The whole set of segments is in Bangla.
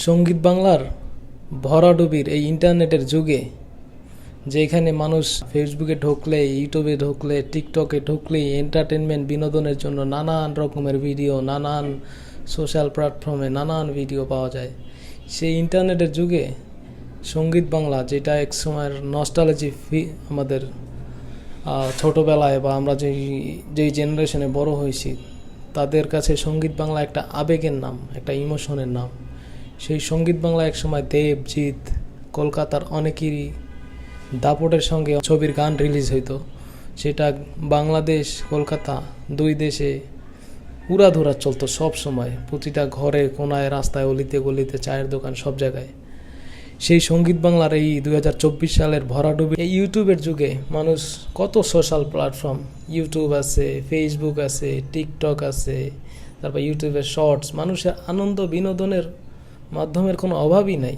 সংগীত বাংলার ভরাডুবির এই ইন্টারনেটের যুগে, যেখানে মানুষ ফেসবুকে ঢুকলে, ইউটিউবে ঢুকলে, টিকটকে ঢুকলে, এন্টারটেনমেন্ট বিনোদনের জন্য নানান রকমের ভিডিও, নানান সোশ্যাল প্ল্যাটফর্মে নানান ভিডিও পাওয়া যায়। সেই ইন্টারনেটের যুগে সংগীত বাংলা, যেটা এক সময়ের নস্টালজি ফি, আমাদের ছোটোবেলায় বা আমরা যেই যেই জেনারেশনে বড় হয়েছি, তাদের কাছে সংগীত বাংলা একটা আবেগের নাম, একটা ইমোশনের নাম। সেই সংগীত বাংলা একসময় দেবজিৎ কলকাতার অনেকেরই দাপটের সঙ্গে ছবির গান রিলিজ হইতো। সেটা বাংলাদেশ, কলকাতা দুই দেশে উড়াধুরা চলতো সব সময়। প্রতিটা ঘরে, কোনায়, রাস্তায়, অলিতে, গলিতে, চায়ের দোকান, সব জায়গায়। সেই সংগীত বাংলার এই দু হাজার চব্বিশ সালের ভরাডুবি, এই ইউটিউবের যুগে মানুষ কত সোশ্যাল প্ল্যাটফর্ম ইউটিউব আছে ফেসবুক আছে, টিকটক আছে, তারপর ইউটিউবের শর্টস মানুষের আনন্দ বিনোদনের মাধ্যমের কোনো অভাবই নাই।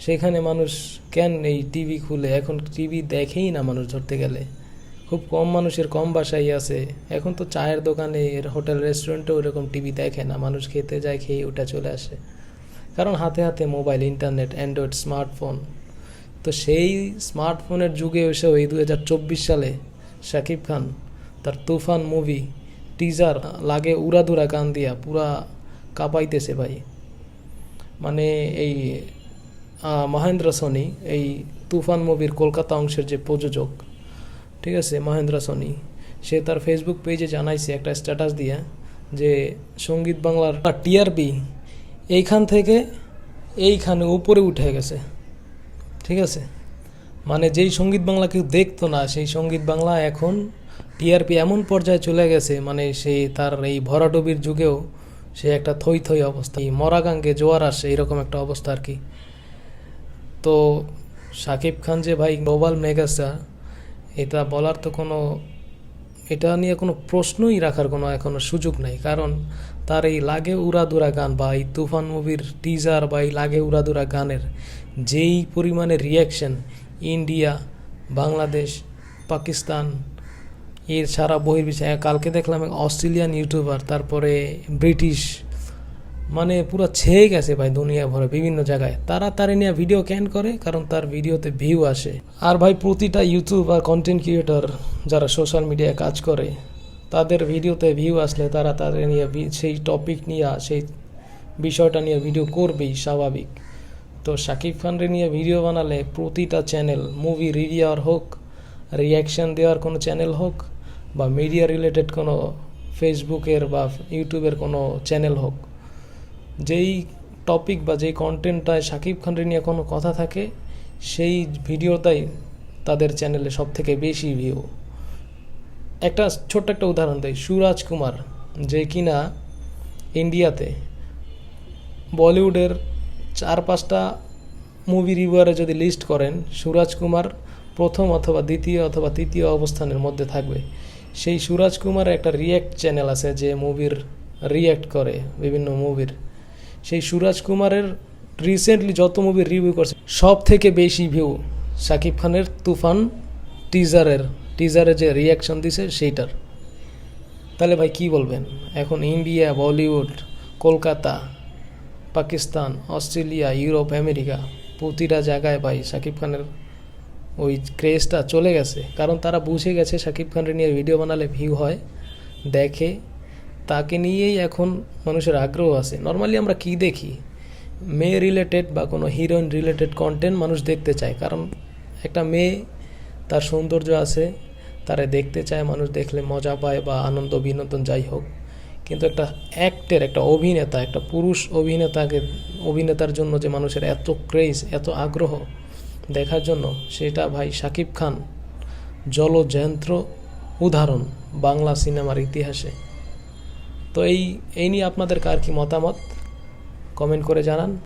সেখানে মানুষ কেন এই টিভি খুলে? এখন টিভি দেখেই না মানুষ ধরতে গেলে। খুব কম মানুষের কম বাসাই আছে। এখন তো চায়ের দোকানে, হোটেল, রেস্টুরেন্টেও এরকম টিভি দেখে না। মানুষ খেতে যায়, খেয়ে ওটা চলে আসে। কারণ হাতে হাতে মোবাইল, ইন্টারনেট, অ্যান্ড্রয়েড, স্মার্টফোন। তো সেই স্মার্টফোনের যুগে এসেও এই দু সালে শাকিব খান তার তুফান মুভি, টিজার, লাগে উড়াধুরা গান দিয়া পুরা কাঁপাইতেছে ভাই। মানে এই মহেন্দ্র সোনি, এই তুফান মুভির কলকাতা অংশের যে প্রযোজক, ঠিক আছে, মহেন্দ্র সোনি, সে তার ফেসবুক পেজে জানাইছে একটা স্ট্যাটাস দিয়ে যে সংগীত বাংলার টিআরপি এইখান থেকে এইখানে উপরে উঠে গেছে, ঠিক আছে? মানে যেই সংগীত বাংলা কেউ দেখতো না, সেই সংগীত বাংলা এখন টিআরপি এমন পর্যায়ে চলে গেছে মানে সেই তার এই ভরাডুবির যুগেও সে একটা থই থই অবস্থা। মরা গাঙ্গে জোয়ার আসে, এরকম একটা অবস্থা আর কি। তো শাকিব খান যে ভাই গ্লোবাল মেগাস্টার, এটা বলার তো কোনো, এটা নিয়ে কোনো প্রশ্নই রাখার কোনো এখনও সুযোগ নাই। কারণ তার এই লাগে উড়াদুরা গান বা এই তুফান মুভির টিজার বা এই লাগে উড়াদুরা গানের যেই পরিমাণে রিয়াকশন ইন্ডিয়া বাংলাদেশ পাকিস্তান এর সারা বহির্বিশ্বে কালকে দেখলাম এক অস্ট্রেলিয়ান ইউটিউবার, তারপরে ব্রিটিশ মানে পুরো ছেয়ে গেছে ভাই দুনিয়া ভরে বিভিন্ন জায়গায়। তারা তারে নিয়ে ভিডিও ক্যান করে, কারণ তার ভিডিওতে ভিউ আসে। আর ভাই প্রতিটা ইউটিউব আর কন্টেন্ট ক্রিয়েটর যারা সোশ্যাল মিডিয়ায় কাজ করে, তাদের ভিডিওতে ভিউ আসলে তারা তাদের নিয়ে সেই টপিক নিয়ে, সেই বিষয়টা নিয়ে ভিডিও করবেই স্বাভাবিক। তো শাকিব খানরে নিয়ে ভিডিও বানালে প্রতিটা চ্যানেল মুভি রিভিউয়ার হোক রিয়াকশন দেওয়ার কোনো চ্যানেল হোক বা মিডিয়া রিলেটেড কোনো ফেসবুকের বা ইউটিউবের কোনো চ্যানেল হোক, যেই টপিক বা যেই কন্টেন্টটায় শাকিব খানের নিয়ে কোনো কথা থাকে, সেই ভিডিওটাই তাদের চ্যানেলে সব থেকে বেশি ভিউ একটা ছোট্ট একটা উদাহরণ দেয় সুরাজ কুমার, যে কিনা ইন্ডিয়াতে বলিউডের চার পাঁচটা মুভি রিভিউয়ারে যদি লিস্ট করেন, সুরাজ কুমার প্রথম অথবা দ্বিতীয় অথবা তৃতীয় অবস্থানের মধ্যে থাকবে। সেই সুরাজ কুমারের একটা রিয়্যাক্ট চ্যানেল আছে যে মুভির রিয়্যাক্ট করে, বিভিন্ন মুভির সেই সুরাজ কুমারের রিসেন্টলি যত মুভি রিভিউ করছে সব থেকে বেশি ভিউ শাকিব খানের তুফান টিজারের টিজারে যে রিয়াকশন দিছে সেইটার। তাহলে ভাই কি বলবেন? এখন India Bollywood Kolkata, Pakistan, Australia, Europe, America, প্রতিটা জায়গায় ভাই শাকিব খানের ওই ক্রেজটা চলে গেছে। কারণ তারা বুঝে গেছে শাকিব খানের নিয়ে ভিডিও বানালে ভিউ হয়, দেখে। তাকে নিয়েই এখন মানুষের আগ্রহ আছে। নর্মালি আমরা কি দেখি? মেয়ে রিলেটেড বা কোনো হিরোইন রিলেটেড কন্টেন্ট মানুষ দেখতে চায়। কারণ একটা মেয়ে, তার সৌন্দর্য আছে, তারে দেখতে চায়, মানুষ দেখলে মজা পায় বা আনন্দ, বিনোদন যাই হোক। কিন্তু একটা অ্যাক্টের একটা অভিনেতা, একটা পুরুষ অভিনেতাকে, অভিনেতার জন্য যে মানুষের এত ক্রেজ এত আগ্রহ দেখার জন্য সেটা ভাই সাকিব খান জলযন্ত্র উদাহরণ বাংলা সিনেমার ইতিহাসে। তো এই এই নিয়ে আপনাদের কার কি মতামত? কমেন্ট করে জানান।